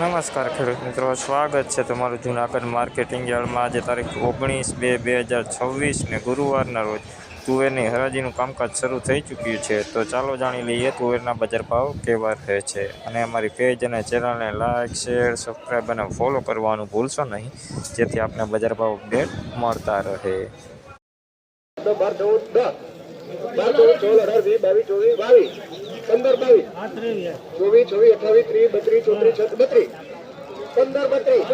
નમસ્કાર ખેડૂત મિત્રો, સ્વાગત છે તમારું જૂનાગઢ માર્કેટિંગ યાર્ડમાં. આજે તારીખ ઓગણીસ બે બે હજાર છવ્વીસને ગુરુવારના રોજ તુવેરની હરાજીનું કામકાજ શરૂ થઈ ચૂક્યું છે. તો ચાલો જાણી લઈએ તુવેરના બજાર ભાવ કેવા રહે છે. અને અમારી પેજ અને ચેનલને લાઇક શેર સબસ્ક્રાઈબ અને ફોલો કરવાનું ભૂલશો નહીં, જેથી આપને બજાર ભાવ અપડેટ મળતા રહે. બાર ચૌદ બાર ચૌદ ચૌદ, અઢાર, વીસ, બાવીસ, ચોવીસ, બાવીસ. પંદર બાવીસ. ચોવીસ છવ્વીસ અઠાવીસ ત્રીસ, બત્રીસ, ચોત્રીસ બત્રીસ. પંદર, બત્રીસ.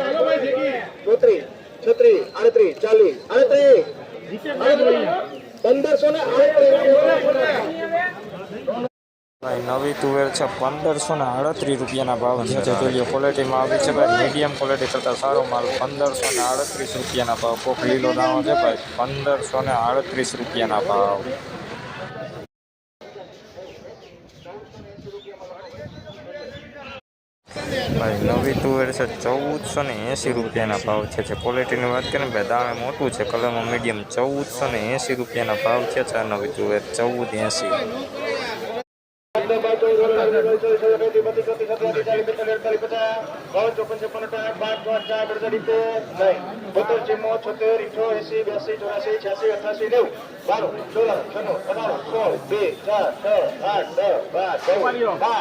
ચોત્રીસ, છત્રીસ, આડત્રીસ, ચાલીસ, આડત્રીસ. પંદરસો ને ભાઈ, નવી તુવેર છે પંદરસો ને આડત્રીસ રૂપિયાના ભાવ જે જોઈએ ક્વોલિટીમાં આવી છે ભાઈ મીડિયમ ક્વોલિટી કરતાં સારો માલ પંદરસો ને આડત્રીસ રૂપિયાના ભાવ. કોક લીલો દાણો છે ભાઈ, પંદરસો ને આડત્રીસ રૂપિયાના ભાવ. ભાઈ, નવી તુવેર છે ચૌદસો ને એંસી રૂપિયાના ભાવ છે, જે ક્વોલિટીની વાત કરીએ ભાઈ, દાણે મોટું છે કલરમાં મીડિયમ ચૌદસો ને એંસી રૂપિયાના ભાવ છે નવી તુવેર ચૌદ એંસી છોતેર ઇઠો એસી બ્યાસી ચોરાસી છ્યાસી અઠાસી નેવું બારો સોળ છન્નું અઢાર સોળ બે ચાર છ આઠ દસ બાર બાર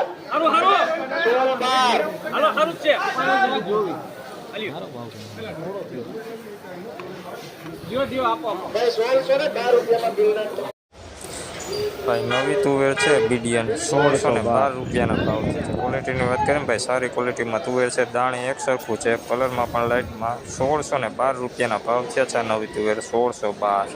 સોળ બાર ને બાર રૂપિયામાં બિલ ભાઈ, નવી તુવેર છે બીડિયન, સોળસો ને બાર રૂપિયાના ભાવ છે. ક્વોલિટીની વાત કરીએ ભાઈ, સારી ક્વોલિટીમાં તુવેર છે, દાણે એક સરખું છે, કલરમાં પણ લાઇટમાં સોળસો ને બાર રૂપિયાના ભાવ છે છે નવી તુવેર, સોળસો બાર.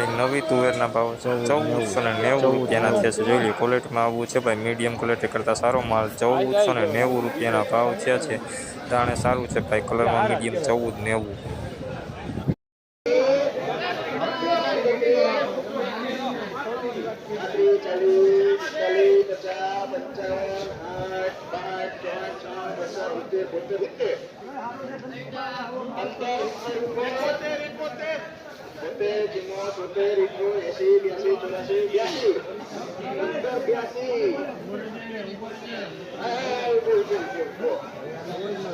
ભાઈ નવી તુવેરના ભાવ છે. ચૌદસો ને નેવું રૂપિયાના થયા છે. જોઈ લો ક્વોલિટીમાં આવવું છે ભાઈ મીડિયમ ક્વોલિટી કરતાં સારો માલ. ચૌદસો ને નેવું રૂપિયાના ભાવ થયા છે. દાણે સારું છે ભાઈ કલરમાં મીડિયમ ચૌદ નેવું. ચાલીસ ચાલીસ બોતેર ચીમો તોતેર એસી બ્યાસી ચોરાસી બ્યાસી પંદર બ્યાસી.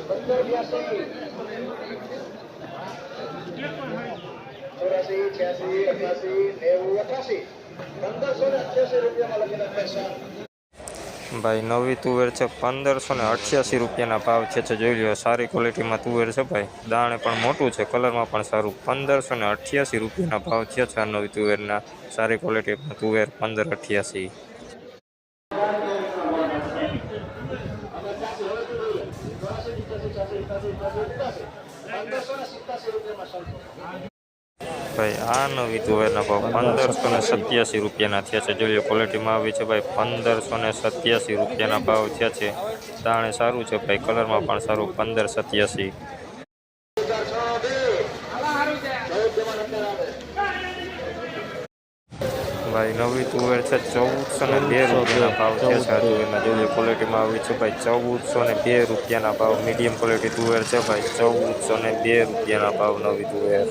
પંદર બ્યાસી ચોરાસી છ્યાસી અઠાસી નેવું અઠાસી પંદરસો ને અઠ્યાસી રૂપિયામાં લખેલા પૈસા ભાઈ, નવી તુવેર છે પંદરસો ને અઠ્યાસી રૂપિયાના ભાવ છે જોઈ લો સારી ક્વોલિટીમાં તુવેર છે ભાઈ. દાણે પણ મોટું છે, કલરમાં પણ સારું. પંદરસો ને અઠ્યાસી રૂપિયાના ભાવ છે છે નવી તુવેરના. સારી ક્વોલિટીમાં તુવેર પંદર અઠ્યાસી. ભાઈ આ નવી તુવેરના ભાવ પંદરસો ને સત્યાસી રૂપિયાના થયા છે. જોઈએ ક્વોલિટીમાં આવી છે ભાઈ પંદરસો ને સત્યાસી રૂપિયાના ભાવ થયા છે. તાણે સારું છે ભાઈ કલરમાં પણ સારું પંદર સત્યાસી. છ ભાઈ નવી તુવેર છે ચૌદસો ને બે રૂપિયાના ભાવ છે. આ તુવેરના જોઈએ ક્વોલિટીમાં આવી છે ભાઈ ચૌદસો ને બે રૂપિયાના ભાવ મીડિયમ ક્વોલિટી તુવેર છે ભાઈ ચૌદસો ને બે રૂપિયાના ભાવ નવી તુવેર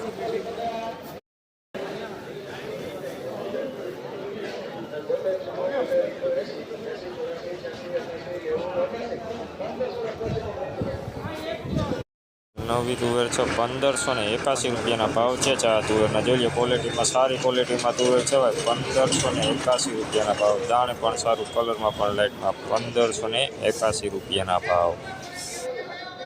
નવી તુવેર છે પંદરસો ને એકાસી રૂપિયાના ભાવ છે ચા તુવેરના. જોઈએ ક્વોલિટીમાં, સારી ક્વોલિટીમાં તુવેર છે ભાઈ, પંદરસો ને એકાસી રૂપિયાના ભાવ. દાણે પણ સારું, કલરમાં પણ લાઇટમાં પંદરસો ને એકાસી રૂપિયાના ભાવ.